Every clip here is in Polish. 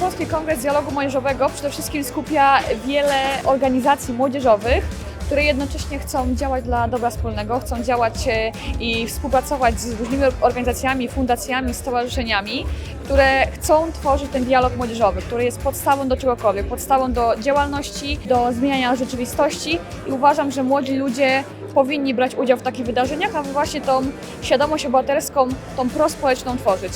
Polski Kongres Dialogu Młodzieżowego przede wszystkim skupia wiele organizacji młodzieżowych, które jednocześnie chcą działać dla dobra wspólnego, chcą działać e, i współpracować z różnymi organizacjami, fundacjami, stowarzyszeniami, które chcą tworzyć ten dialog młodzieżowy, który jest podstawą do czegokolwiek, podstawą do działalności, do zmieniania rzeczywistości i uważam, że młodzi ludzie powinni brać udział w takich wydarzeniach, aby właśnie tą świadomość obywatelską, tą prospołeczną tworzyć.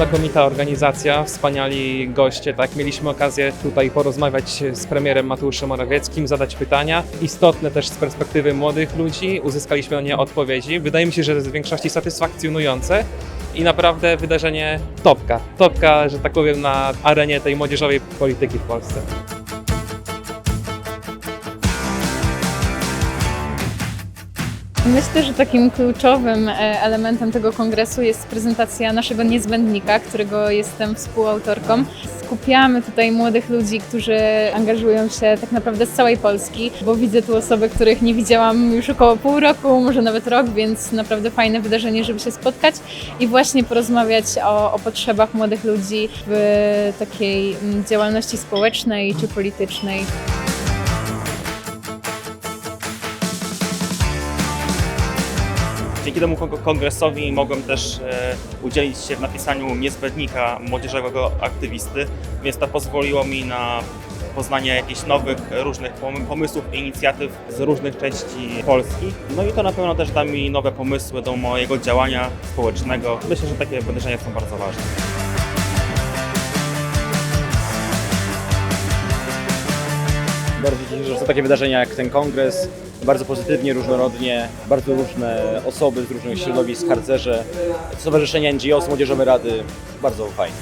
Znakomita organizacja, wspaniali goście, tak? Mieliśmy okazję tutaj porozmawiać z premierem Mateuszem Morawieckim, zadać pytania, istotne też z perspektywy młodych ludzi, uzyskaliśmy na nie odpowiedzi. Wydaje mi się, że w większości satysfakcjonujące i naprawdę wydarzenie topka. Topka, że tak powiem, na arenie tej młodzieżowej polityki w Polsce. Myślę, że takim kluczowym e, elementem tego kongresu jest prezentacja naszego niezbędnika, którego jestem współautorką. Skupiamy tutaj młodych ludzi, którzy angażują się tak naprawdę z całej Polski, bo widzę tu osoby, których nie widziałam już około pół roku, może nawet rok, więc naprawdę fajne wydarzenie, żeby się spotkać i właśnie porozmawiać o, o potrzebach młodych ludzi w takiej mm, działalności społecznej czy politycznej. Dzięki temu kon- kongresowi mogłem też e, udzielić się w napisaniu niezbędnika młodzieżowego aktywisty, więc to pozwoliło mi na poznanie jakichś nowych, różnych pom- pomysłów i inicjatyw z różnych części Polski. No i to na pewno też da mi nowe pomysły do mojego działania społecznego. Myślę, że takie wydarzenia są bardzo ważne. Że są takie wydarzenia jak ten kongres. Bardzo pozytywnie, różnorodnie, bardzo różne osoby z różnych środowisk, harcerze, stowarzyszenia NGO, młodzieżowe rady. Bardzo fajnie.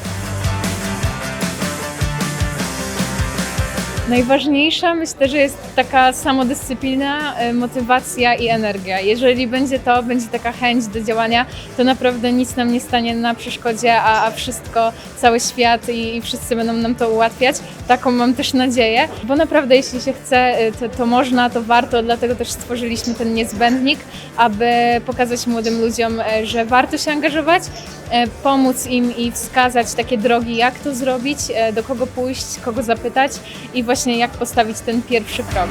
Najważniejsza myślę, że jest taka samodyscyplina, e, motywacja i energia. Jeżeli będzie to, będzie taka chęć do działania, to naprawdę nic nam nie stanie na przeszkodzie, a, a wszystko, cały świat i, i wszyscy będą nam to ułatwiać. Taką mam też nadzieję, bo naprawdę jeśli się chce, e, to, to można, to warto, dlatego też stworzyliśmy ten niezbędnik, aby pokazać młodym ludziom, e, że warto się angażować, e, pomóc im i wskazać takie drogi, jak to zrobić, e, do kogo pójść, kogo zapytać i właśnie jak postawić ten pierwszy krok.